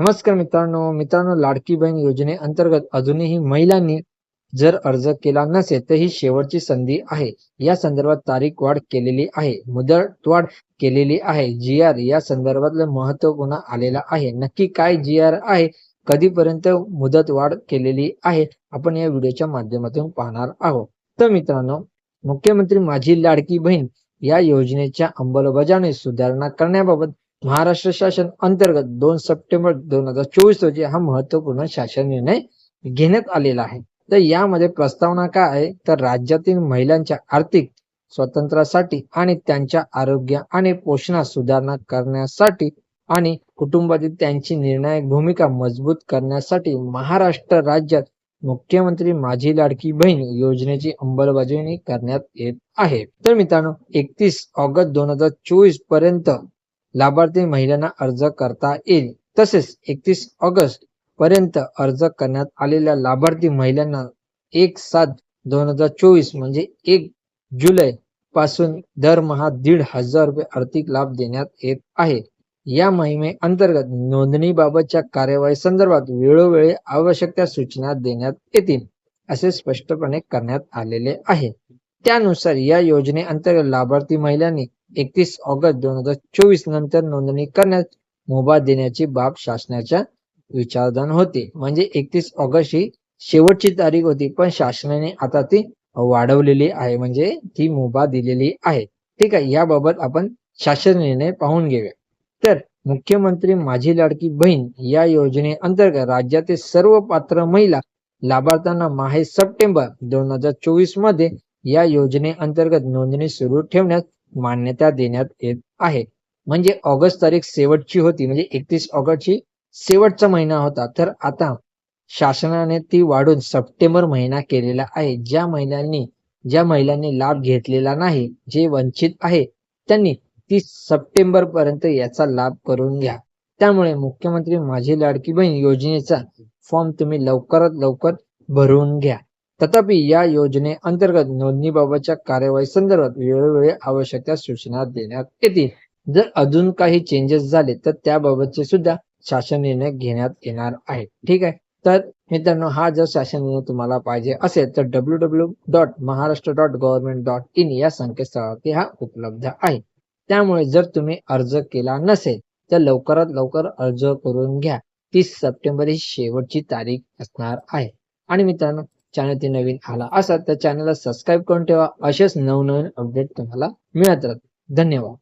नमस्कार मित्रांनो मित्रांनो लाडकी बहीण योजनेअंतर्गत अजूनही महिलांनी जर अर्ज केला नसेल तर ही शेवटची संधी आहे. या संदर्भात तारीख वाढ केलेली आहे मुदत वाढ केलेली आहे. जी आर या संदर्भातलं महत्त्व पुन्हा आलेलं आहे. नक्की काय जी आर आहे कधीपर्यंत मुदत वाढ केलेली आहे आपण या व्हिडिओच्या माध्यमातून पाहणार आहोत. तर मित्रांनो मुख्यमंत्री माझी लाडकी बहीण या योजनेच्या अंमलबजावणी सुधारणा करण्याबाबत महाराष्ट्र शासन अंतर्गत दोन सप्टेंबर दोन हजार चोवीस रोजी हा महत्त्वपूर्ण शासन निर्णय घेण्यात आलेला आहे. तर यामध्ये प्रस्तावना काय आहे? तर राज्यातील महिलांच्या आर्थिक स्वातंत्र्यासाठी आणि त्यांच्या आरोग्य आणि पोषणात सुधारणा करण्यासाठी आणि कुटुंबातील त्यांची निर्णायक भूमिका मजबूत करण्यासाठी महाराष्ट्र राज्यात मुख्यमंत्री माझी लाडकी बहीण योजनेची अंमलबजावणी करण्यात येत आहे. तर मित्रांनो एकतीस ऑगस्ट दोन हजार चोवीसपर्यंत लाभार्थी महिलांना अर्ज करता येईल. तसेच एकतीस ऑगस्ट पर्यंत अर्ज करण्यात आलेल्या लाभार्थी महिलांना एक सात दोन हजार चोवीस म्हणजे एक जुलै पासून दरमहा दीड हजार रुपये आर्थिक लाभ देण्यात येत आहे. या मोहिमे अंतर्गत नोंदणीबाबतच्या कार्यवाही संदर्भात वेळोवेळी आवश्यक त्या सूचना देण्यात येतील असे स्पष्टपणे करण्यात आलेले आहे. त्यानुसार या योजनेअंतर्गत लाभार्थी महिलांनी एकतीस ऑगस्ट दोन हजार चोवीस नंतर नोंदणी करण्यास मुभा देण्याची बाब शासनाच्या विचारधान होती. म्हणजे एकतीस ऑगस्ट ही शेवटची तारीख होती पण शासनाने आता ती वाढवलेली आहे. म्हणजे ती मुभा दिलेली आहे. ठीक आहे याबाबत आपण शासन निर्णय पाहून घेऊया. तर मुख्यमंत्री माझी लाडकी बहीण या योजनेअंतर्गत राज्यातील सर्व पात्र महिला लाभार्थ्यांना माहे सप्टेंबर दोन हजार चोवीसमध्ये या योजनेअंतर्गत नोंदणी सुरू ठेवण्यास मान्यता देण्यात येत आहे. म्हणजे ऑगस्ट तारीख शेवटची होती म्हणजे एकतीस ऑगस्टची शेवटचा महिना होता. तर आता शासनाने ती वाढून सप्टेंबर महिना केलेला आहे. ज्या महिलांनी ज्या महिलांनी लाभ घेतलेला नाही जे वंचित आहे त्यांनी तीस सप्टेंबर पर्यंत याचा लाभ करून घ्या. त्यामुळे मुख्यमंत्री माझी लाडकी बहीण योजनेचा फॉर्म तुम्ही लवकरात लवकर भरून घ्या. तथापि या योजने अंतर्गत नोंदणीबाबतच्या कार्यवाही संदर्भात वेळोवेळी आवश्यक त्या सूचना देण्यात येतील. जर अजून काही चेंजेस झाले तर त्याबाबतचे सुद्धा शासन निर्णय घेण्यात येणार आहे. ठीक आहे? तर मित्रांनो हा जर शासन निर्णय तुम्हाला पाहिजे असेल तर W W dot Maharashtra dot government dot in या संकेतस्थळावरती हा उपलब्ध आहे. त्यामुळे जर तुम्ही अर्ज केला नसेल तर लवकरात लवकर अर्ज करून घ्या. तीस सप्टेंबर ही शेवटची तारीख असणार आहे. आणि मित्रांनो चॅनल नवीन आला असा तर चॅनलला सबस्क्राईब करून ठेवा. असेच नवनवीन अपडेट तुम्हाला मिळत राहतील. धन्यवाद.